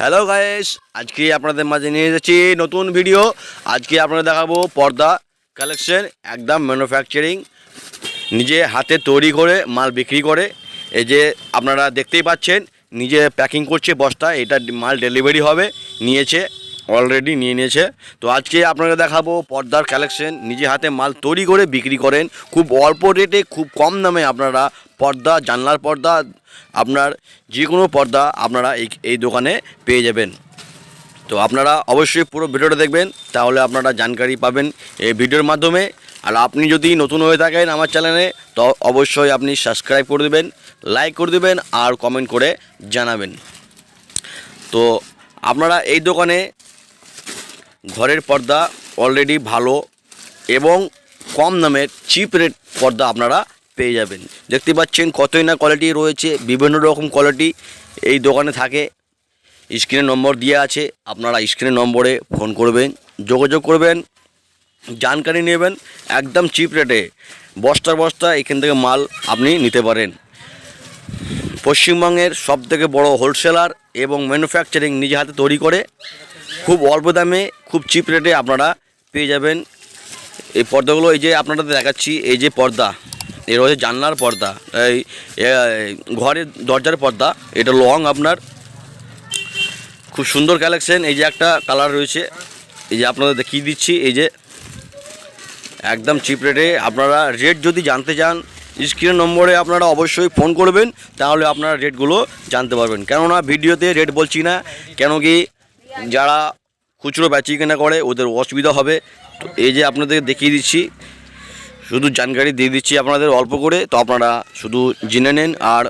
Hello guys আজকে আপনাদের মাঝে নিয়ে এসেছি নতুন ভিডিও আজকে আপনাদের দেখাবো পর্দা কালেকশন একদম ম্যানুফ্যাকচারিং নিজে হাতে তৈরি করে, মাল বিক্রি করে। এই যে আপনারা দেখতেই পাচ্ছেন, নিজে প্যাকিং করছে বস্তা, এটা মাল ডেলিভারি হবে, নিয়েছে। অলরেডি নিয়ে নিয়েছে। তো আজকে আপনাকে দেখাবো পর্দার কালেকশন নিজে হাতে মাল তৈরি করে বিক্রি করেন। খুব অল্প রেটে খুব কম দামে আপনারা পর্দা, জানলার পর্দা, আপনার যে কোনো পর্দা আপনারা এই এই দোকানে পেয়ে যাবেন। তো আপনারা অবশ্যই পুরো ভিডিওটা দেখবেন, তাহলে আপনারা জানকারি পাবেন এই ভিডিওর মাধ্যমে। আর আপনি যদি নতুন হয়ে থাকেন আমার চ্যানেলে তো অবশ্যই আপনি সাবস্ক্রাইব করে দেবেন লাইক করে দেবেন, আর কমেন্ট করে জানাবেন। তো আপনারা এই দোকানে ঘরের পর্দা অলরেডি ভালো এবং কম দামের চিপ রেট পর্দা আপনারা পেয়ে যাবেন। দেখতে পাচ্ছেন কতই না কোয়ালিটি রয়েছে, বিভিন্ন রকম কোয়ালিটি এই দোকানে থাকে। স্ক্রিনে নম্বর দেওয়া আছে, আপনারা স্ক্রিনের নম্বরে ফোন করবেন, যোগাযোগ করবেন, জানকারি নেবেন, একদম চিপ রেটে বস্তার বস্তা এখান থেকে মাল আপনি নিতে পারেন। পশ্চিমবঙ্গের সবথেকে বড় হোলসেলার এবং ম্যানুফ্যাকচারিং নিজে হাতে তৈরি করে খুব অল্প দামে, খুব চিপ রেটে আপনারা পেয়ে যাবেন। এই পর্দাগুলো, এই যে আপনাদের দেখাচ্ছি, এই যে পর্দা এর হচ্ছে জানলার পর্দা, এই ঘরের দরজার পর্দা, এটা লং আপনার। খুব সুন্দর কালেকশন এই যে একটা কালার রয়েছে, এই যে আপনাদের দেখিয়ে দিচ্ছি, এই যে একদম চিপ রেটে আপনারা রেট যদি জানতে চান স্ক্রিন নম্বরে আপনারা অবশ্যই ফোন করবেন, তাহলে আপনারা রেটগুলো জানতে পারবেন। কেননা, ভিডিওতে রেট বলছি না, কেন কি যারা খুচরো বেচি কেনা করে ওদের অসুবিধা হবে। তো এই যে আপনাদের দেখিয়ে দিচ্ছি শুধু জানকারি দিয়ে দিচ্ছি আপনাদের অল্প করে তো আপনারা শুধু জেনে নেন আর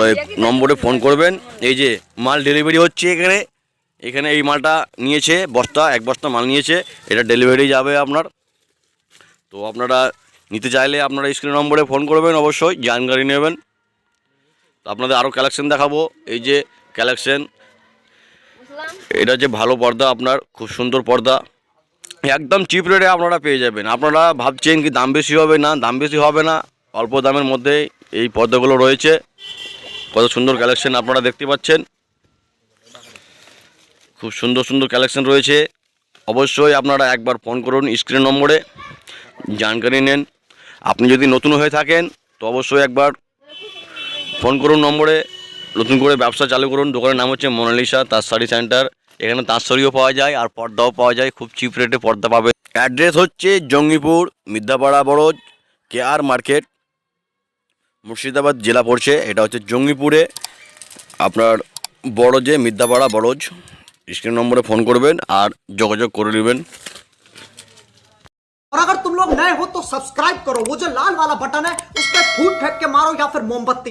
ওই নম্বরে ফোন করবেন। এই যে মাল ডেলিভারি হচ্ছে এখানে। এখানে এই মালটা নিয়েছে বস্তা এক বস্তা মাল নিয়েছে। এটা ডেলিভারি যাবে আপনার। তো আপনারা নিতে চাইলে আপনারা স্ক্রিন নম্বরে ফোন করবেন অবশ্যই জানকারি নেবেন। তো আপনাদের আরও কালেকশন দেখাবো। এই যে কালেকশন এটা যে ভালো পর্দা আপনার, খুব সুন্দর পর্দা। একদম চিপ রেটে আপনারা পেয়ে যাবেন। আপনারা ভাবছেন কি দাম বেশি হবে না? দাম বেশি হবে না। অল্প দামের মধ্যে এই পর্দাগুলো রয়েছে। কত সুন্দর কালেকশন আপনারা দেখতে পাচ্ছেন। খুব সুন্দর সুন্দর কালেকশন রয়েছে। অবশ্যই আপনারা একবার ফোন করুন স্ক্রিন নম্বরে। জানকারি নেন। আপনি যদি নতুন হয়ে থাকেন, তো অবশ্যই একবার ফোন করুন নম্বরে। নতুন করে ব্যবসা চালু করুন দোকানের নাম হচ্ছে মোনালিসা তার শাড়ি সেন্টার এখানে তাঁত শাড়িও পাওয়া যায় আর পর্দাও পাওয়া যায় খুব চিপ রেটে পর্দা পাবে অ্যাড্রেস হচ্ছে জঙ্গিপুর মিদ্যাপাড়া বড়জ কে আর মার্কেট মুর্শিদাবাদ জেলা পড়ছে এটা হচ্ছে জঙ্গিপুরে আপনার বড়জে মিদ্যাপাড়া বড়জ স্ক্রিন নম্বরে ফোন করবেন আর যোগাযোগ করে নেবেন और अगर तुम लोग नए हो तो सब्सक्राइब करो वो जो लाल वाला बटन है उस पर फूट फेंक के मारो या फिर मोमबत्ती